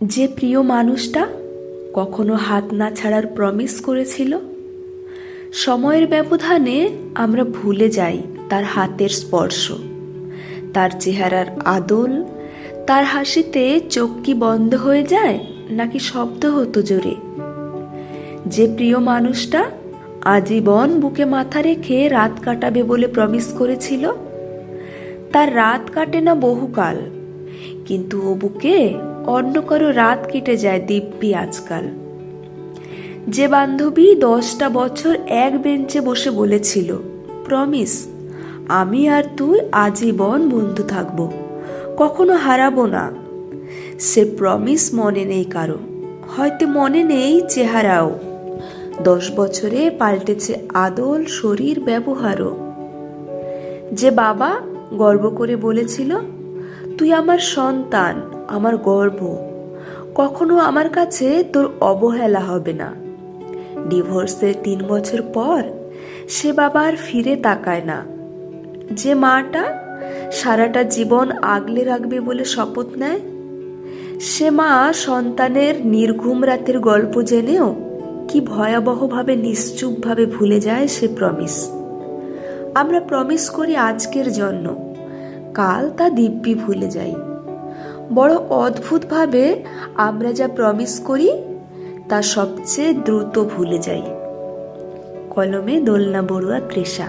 যে প্রিয় মানুষটা কখনো হাত না ছাড়ার প্রমিস করেছিল? সময়ের ব্যবধানে আমরা ভুলে যাই তার হাতের স্পর্শ, তার চেহারার আদল, তার হাসিতে চোখ কি বন্ধ হয়ে যায় নাকি শব্দ হতো জোরে? যে প্রিয় মানুষটা আজীবন বুকে মাথা রেখে রাত কাটাবে বলে প্রমিস করেছিল, তার রাত কাটে না বহুকাল, কিন্তু ও বুকে অন্য কারও রাত কেটে যায় দিব্যি আজকাল। যে বান্ধবী দশটা বছর এক বেঞ্চে বসে বলেছিল, প্রমিস, আমি আর তুই আজীবন বন্ধু থাকব, কখনো হারাবো না। সে প্রমিস মনে নেই কারও, হয়তো মনে নেই চেহারাও। দশ বছরে পাল্টেছে আদল, শরীর, ব্যবহারও। যে বাবা গর্ব করে বলেছিল তুই আমার সন্তান, আমার গর্ব। কখনো আমার কাছে তোর অবহেলা হবে না। ডিভোর্সের তিন বছর পর সে বাবা আর ফিরে তাকায় না। যে মাটা সারাটা জীবন আগলে রাখবে বলে শপথ নেয়, সে মা সন্তানের নির্ঘুম রাতের গল্প জেনেও কি ভয়াবহভাবে নিশ্চুপভাবে ভুলে যায় সে প্রমিস আমরা প্রমিস করি আজকের জন্য। কাল তা দিব্যি ভুলে যাই। বড় অদ্ভুতভাবে আমরা যা প্রমিস করি, তা সবচেয়ে দ্রুত ভুলে যাই। কলমে দোলনা বড়ুয়া তৃষা।